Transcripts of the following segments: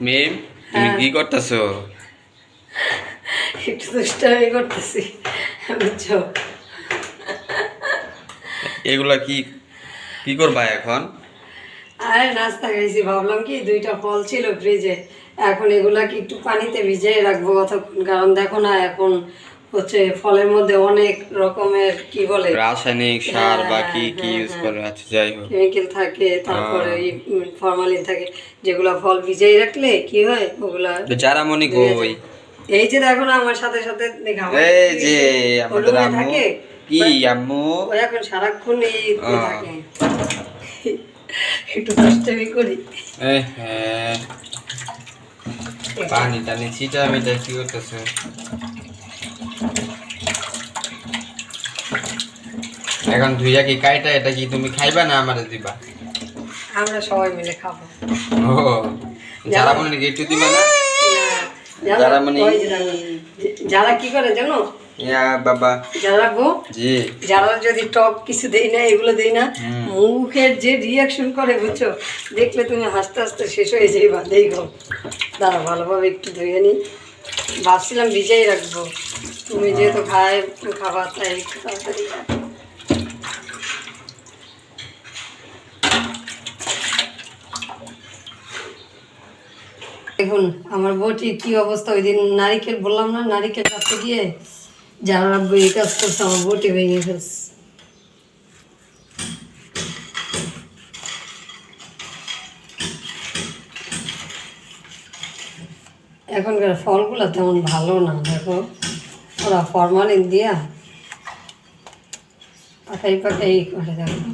মেম তুমি হ্যাঁ। কি করতেছো? একটু দুষ্টামি করতেছি বুঝছ? এগুলা কি কি করবা এখন? আরে নাস্তা খাইছি ভাবলাম কি দুইটা ফল ছিল ফ্রিজে এখন এগুলা কি একটু পানিতে ভিজিয়ে রাখব কতক্ষণ কারণ দেখো না এখন হচ্ছে ফলের মধ্যে অনেক রকমের কি বলে? রাসায়নিক সার বা কি হ্যাঁ, কি হ্যাঁ, ইউজ হ্যাঁ। করে আচ্ছা যাই হোক। কেমিক্যাল থাকে তারপরে ফরমালিন থাকে যেগুলা ফল ভিজিয়ে রাখলে কি হয়? ওগুলা যারা মনে যায়। এই যে দেখো না আমার সাথে সাথে দেখা এই যে আমাদের আম্মু কি আম্মু? ও এখন সারাক্ষণ এই। থাকে। একটু দুষ্টামি করি। হ্যাঁ। পানি টানি ছিটা আমি কি করতেছে? এখন ধুইয়া কি কাইটা এটা কি তুমি খাইবা না আমারে দিবা? আমরা সবাই মিলে খাব। ও যারা মনে নাকি একটু দিবা না? যারা মানে- যারা কি করে জানো? ইয়া বাবা। যারা গো জি। যারা যদি টক কিছু দেই না এগুলো দেই না মুখের যে রিয়াকশন করে বুঝছ? দেখলে তুমি হাসতে হাসতে শেষ হয়ে যাইবা দেখো দাঁড়া ভালোভাবে একটু ধুয়ে নি। ভাবছিলাম ভিজাই রাখব। তুমি যেহেতু খায় খাবার তাই তাড়াতাড়ি দেখুন, আমার বউটির কি অবস্থা? ওই দিন নারিকেল বললাম না, নারিকেল কাটতে গিয়ে যারা এই কাজ করছে, আমার বউটি ভেঙে ফেলছে। এখনকার ফলগুলো তেমন ভালো না, দেখো। ওরা ফরমালিন দিয়া পাকাই পাকাই করে, দেখো।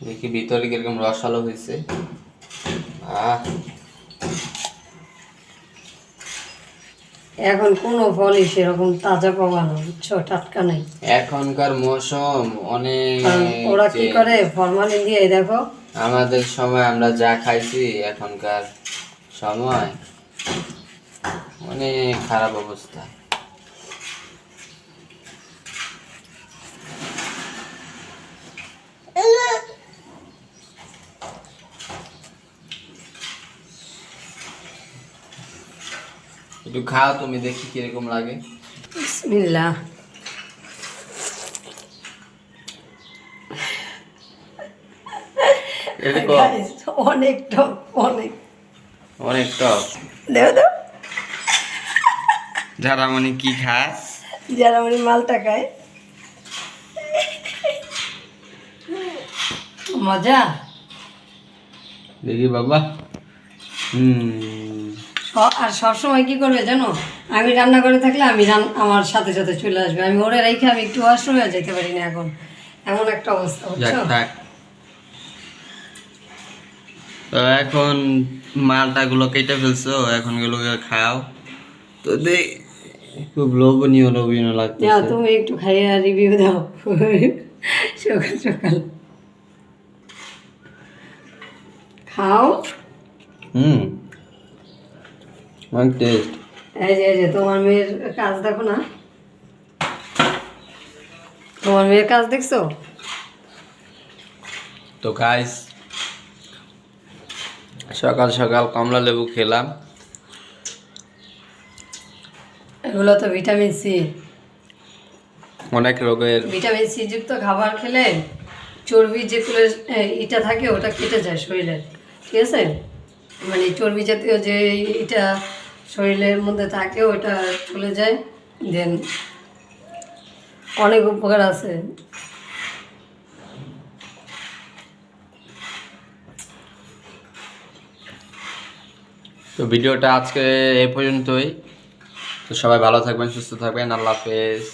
দেখি ভিতরে কীরকম রসালো হয়েছে এখন কোনো ফলই সেরকম তাজা পাবা না বুঝছ? টাটকা নাই। এখনকার মৌসুম অনেক ওরা কি করে? ফরমালিন দিয়ে দেখো। আমাদের সময় আমরা যা খাইছি এখনকার সময় অনেক খারাপ অবস্থা। একটু খাও তুমি দেখি কীরকম লাগে। বিসমিল্লাহ। অনেক টক অনেক। অনেক টক। দেখো তো যারা মানে কি খায়? যারা মানে মালটা খায়। মজা? দেখি বাবা। হুম। আর সবসময় কি করবে জানো? আমি রান্না করে থাকলে আমি রান আমার সাথে সাথে চলে আসবে। আমি ওরে রেখে আমি একটু ওয়াশরুমে যেতে পারি না এখন। এমন একটা অবস্থা বুঝছ? তো এখন মালটা গুলো কেটে ফেলছো এখনগুলো খাও। তো দে খুব লোভনীয় লোভনীয় যাও লাগতেছে তুমি একটু খাইয়ে রিভিউ দাও। সকাল সকাল। খাও হুম। অনেক টেস্ট এই যে এই যে তোমার মেয়ের কাজ দেখো না। তোমার মেয়ের কাজ দেখছ? তো গাইস সকাল সকাল কমলা লেবু খেলাম। এগুলো তো ভিটামিন সি অনেক রোগের ভিটামিন সি যুক্ত খাবার খেলে চর্বি যেগুলো ইটা থাকে ওটা কেটে যায় শরীরের। ঠিক আছে? মানে চর্বি জাতীয় যে এটা শরীরের মধ্যে থাকে ওটা চলে যায়। দেন অনেক উপকার আছে। তো ভিডিওটা আজকে এ পর্যন্তই। তো সবাই ভালো থাকবেন, সুস্থ থাকবেন। আল্লাহ হাফেজ।